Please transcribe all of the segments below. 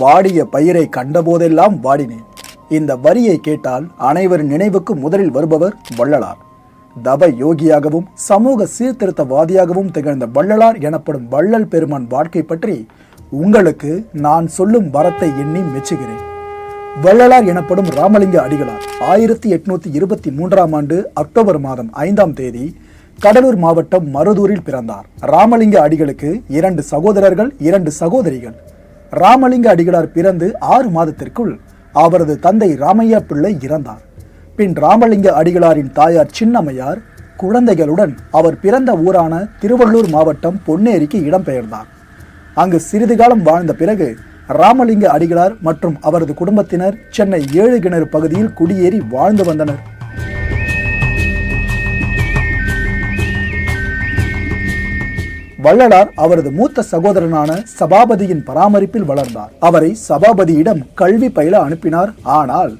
வாடிய பயிரை கண்டபோதெல்லாம் வாடினேன். இந்த வரியை கேட்டால் அனைவரின் நினைவுக்கு முதலில் வருபவர் வள்ளலார். தப யோகியாகவும் சமூக சீர்திருத்தவாதியாகவும் திகழ்ந்த வள்ளலார் எனப்படும் வள்ளல் பெருமான் வாழ்க்கை பற்றி உங்களுக்கு நான் சொல்லும் வரத்தை எண்ணி மெச்சுகிறேன். வள்ளலார் எனப்படும் ராமலிங்க அடிகளார் ஆயிரத்தி எட்நூத்தி இருபத்தி மூன்றாம் ஆண்டு அக்டோபர் மாதம் ஐந்தாம் தேதி கடலூர் மாவட்டம் மருதூரில் பிறந்தார். ராமலிங்க அடிகளுக்கு இரண்டு சகோதரர்கள் இரண்டு சகோதரிகள். ராமலிங்க அடிகளார் பிறந்து ஆறு மாதத்திற்குள் அவரது தந்தை ராமையா பிள்ளை இறந்தார். பின் ராமலிங்க அடிகளாரின் தாயார் சின்னம்மையார் குழந்தைகளுடன் அவர் பிறந்த ஊரான திருவள்ளூர் மாவட்டம் பொன்னேரிக்கு இடம்பெயர்ந்தார். அங்கு சிறிது காலம் வாழ்ந்த பிறகு ராமலிங்க அடிகளார் மற்றும் அவரது குடும்பத்தினர் சென்னை ஏழு கிணறு பகுதியில் குடியேறி வாழ்ந்து வந்தனர். வள்ளலார் அவரது மூத்த சகோதரனான சபாபதியின் பராமரிப்பில் வளர்ந்தார். அவரை சபாபதியிடம் கல்வி பயில அனுப்பினார். ஆனால்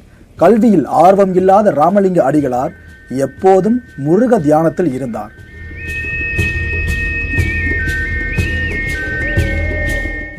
கல்வியில் ஆர்வம் இல்லாத ராமலிங்க அடிகளார் எப்போதும் முருக தியானத்தில் இருந்தார்.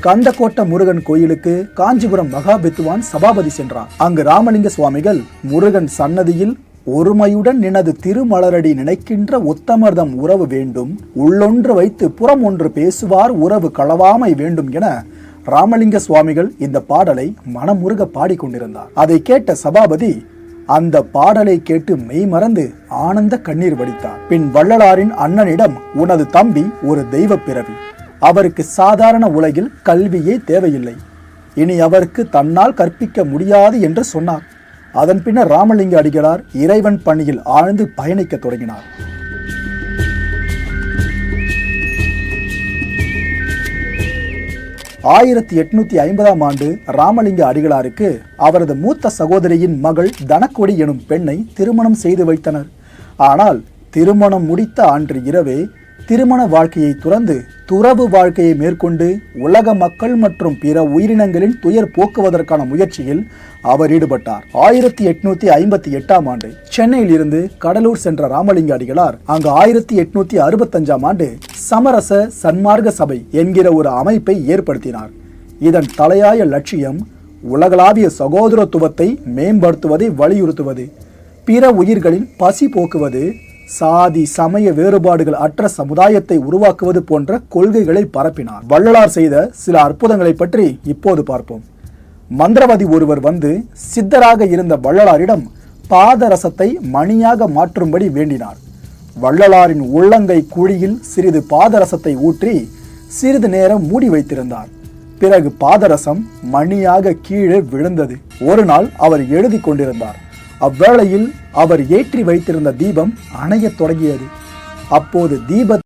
கந்தக்கோட்ட முருகன் கோயிலுக்கு காஞ்சிபுரம் மகாபித்துவான் சபாபதி சென்றார் அங்கு ராமலிங்க சுவாமிகள் முருகன் சன்னதியில் ஒருமையுடன் நினது திருமலரடி நினைக்கின்ற உத்தமர்தம் உறவு வேண்டும். உள்ளொன்று வைத்து புறம் ஒன்று பேசுவார் உறவு களவாமை வேண்டும் என ராமலிங்க சுவாமிகள் இந்த பாடலை மனமுருக பாடிக்கொண்டிருந்தார். அதை கேட்ட சபாபதி அந்த பாடலை கேட்டு மெய்மறந்து ஆனந்த கண்ணீர் வடித்தார். பின் வள்ளலாரின் அண்ணனிடம் உனது தம்பி ஒரு தெய்வ பிறவி. அவருக்கு சாதாரண உலகில் கல்வியே தேவையில்லை. இனி அவருக்கு தன்னால் கற்பிக்க முடியாது என்று சொன்னார். அதன் பின்னர் ராமலிங்க அடிகளார் இறைவன் பணியில் ஆழ்ந்து பயணிக்கத் தொடங்கினார். ஆயிரத்தி எட்நூத்தி ஐம்பதாம் ஆண்டு ராமலிங்க அடிகளாருக்கு அவரது மூத்த சகோதரியின் மகள் தனக்கொடி எனும் பெண்ணை திருமணம் செய்து வைத்தனர். ஆனால் திருமணம் முடித்த அன்று இரவே திருமண வாழ்க்கையை துறந்து துறவு வாழ்க்கையை மேற்கொண்டு உலக மக்கள் மற்றும் பிற உயிரினங்களின் துயர் போக்குவதற்கான முயற்சியில் அவர் ஈடுபட்டார். ஆயிரத்தி எட்நூத்தி ஐம்பத்தி எட்டாம் ஆண்டு சென்னையில் இருந்து கடலூர் சென்ற ராமலிங்க அடிகளார் அங்கு ஆயிரத்தி எட்நூத்தி அறுபத்தஞ்சாம் ஆண்டு சமரச சன்மார்க்க சபை என்கிற ஒரு அமைப்பை ஏற்படுத்தினார். இதன் தலையாய லட்சியம் உலகளாவிய சகோதரத்துவத்தை மேம்படுத்துவதை வலியுறுத்துவது பிற உயிர்களின் பசி போக்குவது சாதி சமய வேறுபாடுகள் அற்ற சமுதாயத்தை உருவாக்குவது போன்ற கொள்கைகளை பரப்பினார். வள்ளலார் செய்த சில அற்புதங்களை பற்றி இப்போது பார்ப்போம். மந்திரவாதி ஒருவர் வந்து சித்தராக இருந்த வள்ளலாரிடம் பாதரசத்தை மணியாக மாற்றும்படி வேண்டினார். வள்ளலாரின் உள்ளங்கை குழியில் சிறிது பாதரசத்தை ஊற்றி சிறிது நேரம் மூடி வைத்திருந்தார். பிறகு பாதரசம் மணியாக கீழே விழுந்தது. ஒரு நாள் அவர் எழுதி கொண்டிருந்தார். அவ்வேளையில் அவர் ஏற்றி வைத்திருந்த தீபம் அணையத் தொடங்கியது. அப்போது தீப